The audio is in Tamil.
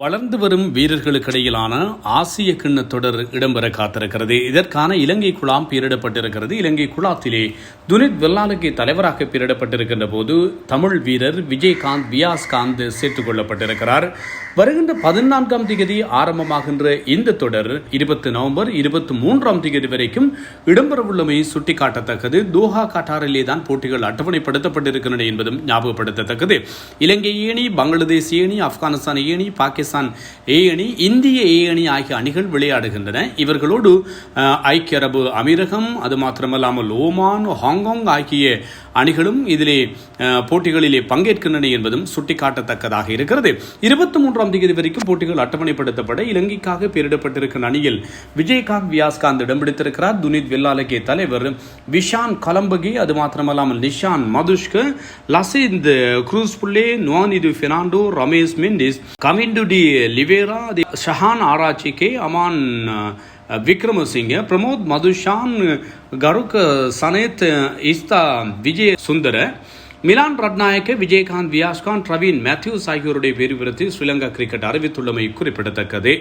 வளர்ந்து வரும் வீரர்களுக்கிடையிலான ஆசிய கிண்ண தொடர் இடம்பெற காத்திருக்கிறது. இதற்கான இலங்கை குழாம் பேரிடப்பட்டிருக்கிறது. இலங்கை குழாத்திலே துனித் வெள்ளாலுக்கு தலைவராக பேரிடப்பட்டிருக்கின்ற போது தமிழ் வீரர் விஜயகாந்த் வியாஸ்காந்த் சேர்த்துக் கொள்ளப்பட்டிருக்கிறார். வருகின்ற பதினான்காம் திகதி ஆரம்பமாகின்ற இந்த தொடர் இருபத்தி நவம்பர் இருபத்தி மூன்றாம் திகதி வரைக்கும் இடம்பெறவுள்ளமை சுட்டிக்காட்டத்தக்கது. தோஹா கட்டாரிலே தான் போட்டிகள் அட்டவணைப்படுத்தப்பட்டிருக்கின்றன என்பதும் ஞாபகப்படுத்தத்தக்கது. இலங்கை ஏணி பங்களாதேஷ் ஏணி ஆப்கானிஸ்தான் ஏணி பாகிஸ்தான் ஏ அணி இந்திய ஏ அணி ஆகிய அணிகள் விளையாடுகின்றன. இவர்களோடு ஐக்கிய அரபு அமீரகம் அது மாத்திரமல்லாமல் ஓமான் ஹாங்காங் ஆகிய அணிகளும் இதிலே போட்டிகளிலே பங்கேற்கின்றன என்பதும் சுட்டிக்காட்டத்தக்கதாக இருக்கிறது. இருபத்தி மூன்றாம் தேதி வரைக்கும் போட்டிகள் அட்டவணைப்படுத்தப்பட இலங்கைக்காக பெயரிடப்பட்டிருக்கும் அணியில் விஜயகாந்த் வியாஸ்காந்த் இடம் பிடித்திருக்கிறார். துனித் வெல்லாலகே தலைவர் விஷான் கலம்பகி அது மாத்திரமல்லாமல் நிஷான் மதுஷ்க லசிந்த் குரூஸ் புள்ளே நுவானிது பெர்னாண்டோ ரமேஷ் மெண்டிஸ் கமிண்டு டி லிவேரா தி ஷஹான் ஆராய்ச்சிக்கே அமான் அஹ், விக்ரமசிங்க பிரமோத் மதுஷான் கருக் சனேத் இஸ்தா விஜய் சுந்தர மிலான் ரட்நாயக்க விஜயகாந்த் வியாஸ்கான் பிரவீன் மேத்யூஸ் ஆகியோருடைய பேரு ஸ்ரீலங்கா கிரிக்கெட் அறிவித்துள்ளமை குறிப்பிடத்தக்கது.